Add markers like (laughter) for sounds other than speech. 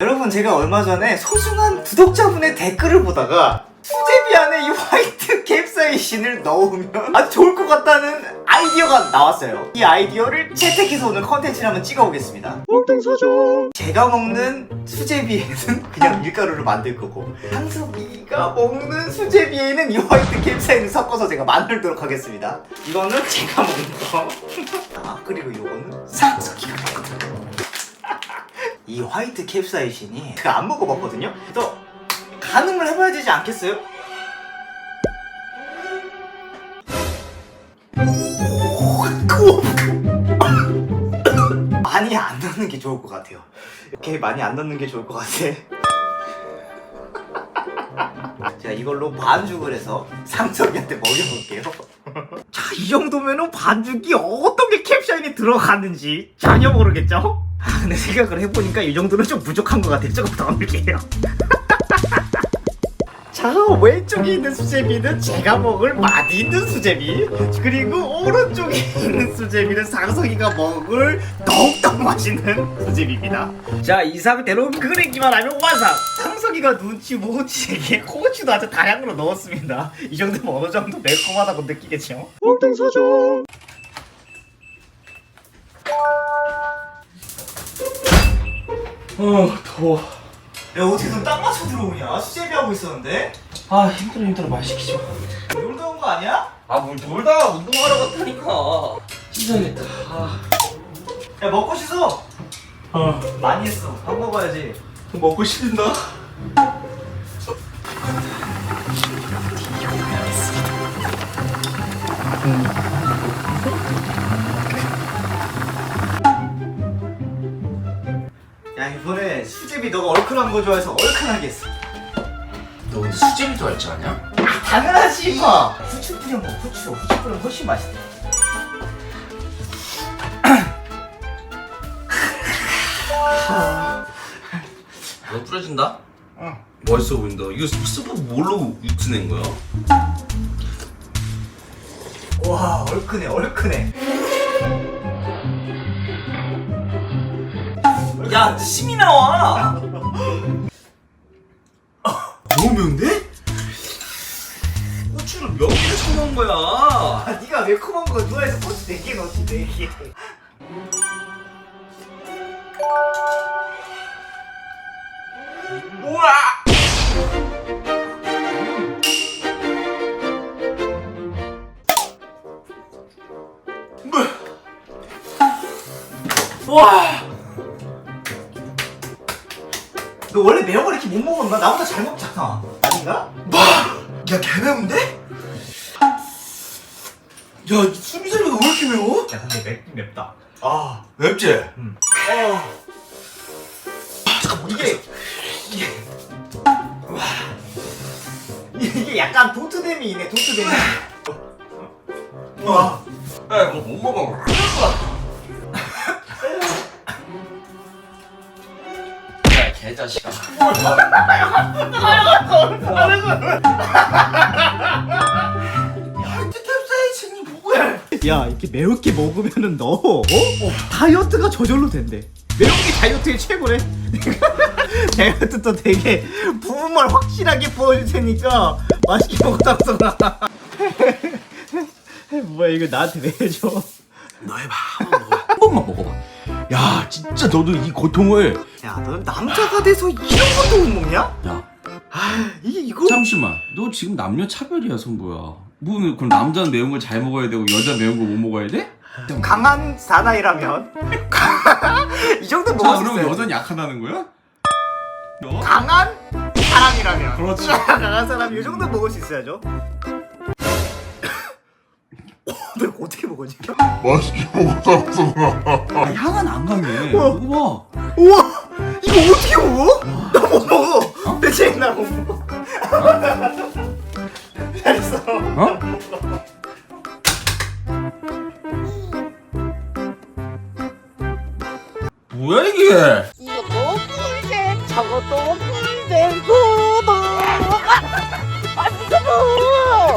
여러분 제가 얼마 전에 소중한 구독자분의 댓글을 보다가 수제비 안에 이 화이트 캡사이신을 넣으면 아주 좋을 것 같다는 아이디어가 나왔어요. 이 아이디어를 채택해서 오늘 컨텐츠를 한번 찍어보겠습니다. 제가 먹는 수제비에는 (laughs) 그냥 밀가루를 만들 거고 상섭이가 먹는 수제비에는 이 화이트 캡사이신을 섞어서 제가 만들도록 하겠습니다. 이거는 제가 먹는 거. (laughs) 아 그리고 이거는 상섭이가 먹는 거. 이 화이트 캡사이신이 제가 안 먹어봤거든요. 그래서 가늠을 해봐야 되지 않겠어요? (laughs) 많이 안 넣는 게 좋을 것 같아요. 이렇게 많이 안 넣는 게 좋을 것 같아. (laughs) 제가 이걸로 반죽을 해서 상석이한테 먹여볼게요. (laughs) 자, 이 정도면은 반죽이 어떤 게 캡샤인이 들어가는지 전혀 모르겠죠? 아, 근데 생각을 해보니까 이 정도는 좀 부족한 것 같아요. 조금 더 넣을게요. (laughs) 자, 왼쪽에 있는 수제비는 제가 먹을 맛이 있는 수제비. 그리고 오른쪽에 (laughs) 있는 수제비는 상석이가 먹을 더욱더 맛있는 수제비입니다. 자, 이 상태로 끓이기만 하면 완성! 상석이가 눈치 못 채게 고추도 아주 다량으로 넣었습니다. 이 정도면 어느 정도 매콤하다고 느끼겠죠? 어 더워 야, 어떻게 넌딱 맞춰 들어오냐? 수제비 하고 있었는데? 아 힘들어 힘들어 말 시키지 놀다 온 거 아니야? 마아뭘 놀다가 운동하러 갔다니까 씻어야겠다 아, 야, 먹고 씻어! 어 많이 했어. 밥 먹어야지. 먹고 싶다 야, 이번에 수제비 너가 얼큰한 거 좋아해서 얼큰하게 했어. 너 근데 수제비도 할줄 아냐? 당연하지 마. 후추 뿌려 먹어 후추. 후추 뿌리면 훨씬 맛있대. 너 뿌려진다? 응. 멋있어 보인다 이거 쓰고 뭘로 육수 낸 거야? 와 얼큰해 얼큰해. 야 침이 나와. 너무 매운데? 고추를 몇 개를 쳐놓은 거야 아, 네가 매콤한 거 좋아해서 고추 4개 넣었지 4개. 우와 와. 너 원래 매운 걸 이렇게 못 먹었나? 나보다 잘 먹잖아. 아닌가? 뭐? 야 개매운데? 야 수비소리가 왜 이렇게 매워? 야 근데 맵긴 맵다. 아 맵지? 음. 어. 잠깐 이게 이게 와. 이게 약간 도트댐이 있네 도트댐이. 와. 야 이거 못 먹어 야 개자식아 화이트 캡사이신이 뭐야 야 이렇게 매운게 먹으면은 너 어? 다이어트가 저절로 된대. 매운 게 다이어트의 최고래. (laughs) 다이어트도 되게 부분만 확실하게 보여줄 테니까 맛있게 먹다가 (laughs) 뭐야 이거 나한테 왜 해줘? 너 해봐 한 번만 먹어봐 야 진짜 너도 이 고통을 야, 넌 남자가 돼서 이런 것도 못 먹냐? 야 아, 이게 이거 잠시만 너 지금 남녀 차별이야 선보야 뭐 그럼 남자는 매운 걸 잘 먹어야 되고 여자 매운 거못 먹어야 돼? 강한 사나이라면 (laughs) 이 정도 자 먹을 수 그럼 있어요. 여자는 약하다는 거야? 너? 강한 사람이라면 그렇지. (laughs) 강한 사람이 이 정도 먹을 수 있어야죠. 어, (coughs) 너 어떻게 먹었지? (laughs) 아, 향은 안 강해 어. 먹어봐 우와, 이거 어떻게 먹어? 나 못 먹어. 내 체인 나못 먹어. (laughs) 잘했어. 어? 뭐야 이게 이것도 꿀잼 저것도 꿀잼 구독 (laughs) 아 무서워